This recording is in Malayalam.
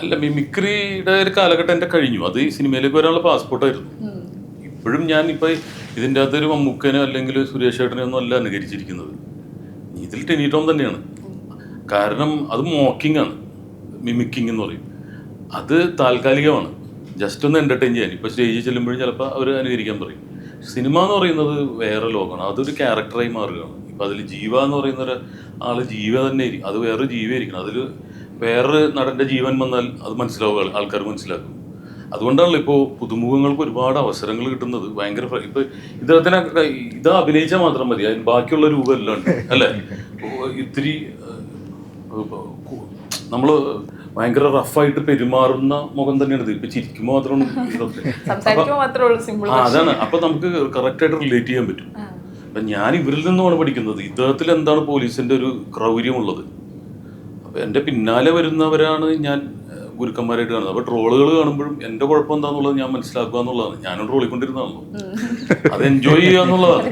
അല്ല മിമിക്രിയുടെ ഒരു കാലഘട്ടം എന്റെ കഴിഞ്ഞു. അത് ഈ സിനിമയിലേക്ക് വരാനുള്ള പാസ്പോർട്ടായിരുന്നു. ഇപ്പോഴും ഞാൻ ഇപ്പൊ ഇതിന്റെ അകത്തൊരു മമ്മൂക്കനോ അല്ലെങ്കിൽ സുരേഷ് ഏട്ടനോ ഒന്നും അല്ല അനുകരിച്ചിരിക്കുന്നത്. ഇതിൽ ടെനി തന്നെയാണ്. കാരണം അത് മോക്കിംഗ് ആണ്. മിമിക്കിംഗ് എന്ന് പറയും. അത് താൽക്കാലികമാണ്. ജസ്റ്റ് ഒന്ന് എന്റർടൈൻ ചെയ്യാൻ. ഇപ്പോൾ സ്റ്റേജിൽ ചെല്ലുമ്പോഴും ചിലപ്പോൾ അവർ അനുകരിക്കാൻ പറയും. സിനിമ എന്ന് പറയുന്നത് വേറെ ലോകമാണ്. അതൊരു ക്യാരക്ടറായി മാറുകയാണ്. ഇപ്പം അതിൽ ജീവ എന്ന് പറയുന്ന ഒരു ആൾ ജീവ തന്നെ അത് വേറെ ജീവയായിരിക്കണം. അതിൽ വേറൊരു നടന്റെ ജീവൻ വന്നാൽ അത് മനസ്സിലാവുക ആൾക്കാർ മനസ്സിലാക്കും. അതുകൊണ്ടാണല്ലോ ഇപ്പോൾ പുതുമുഖങ്ങൾക്ക് ഒരുപാട് അവസരങ്ങൾ കിട്ടുന്നത്. ഭയങ്കര ഇപ്പൊ ഇദ്ദേഹത്തിന് ഇത് അഭിനയിച്ചാൽ മാത്രം മതി. അതിന് ബാക്കിയുള്ള രൂപമെല്ലാം ഉണ്ട് അല്ലേ ഇത്തിരി നമ്മൾ ഭയങ്കര റഫായിട്ട് പെരുമാറുന്ന മുഖം തന്നെയാണ് ഇത്. ഇപ്പൊ ചിരിക്കുമ്പോൾ മാത്രമാണ് അതാണ്. അപ്പൊ നമുക്ക് കറക്റ്റ് ആയിട്ട് റിലേറ്റ് ചെയ്യാൻ പറ്റും. അപ്പൊ ഞാൻ ഇവരിൽ നിന്നുമാണ് പഠിക്കുന്നത്. ഇദ്ദേഹത്തിൽ എന്താണ് പോലീസിന്റെ ഒരു ക്രൗര്യമുള്ളത്? എന്റെ പിന്നാലെ വരുന്നവരാണ് ഞാൻ ഗുരുക്കന്മാരായിട്ട് കാണുന്നത്. അപ്പൊ ട്രോളുകൾ കാണുമ്പോഴും എന്റെ കുഴപ്പം എന്താന്നുള്ളത് ഞാൻ മനസ്സിലാക്കുക എന്നുള്ളതാണ്. ഞാനും ട്രോളിക്കൊണ്ടിരുന്നതാണല്ലോ. അത് എൻജോയ് ചെയ്യുക എന്നുള്ളതാണ്.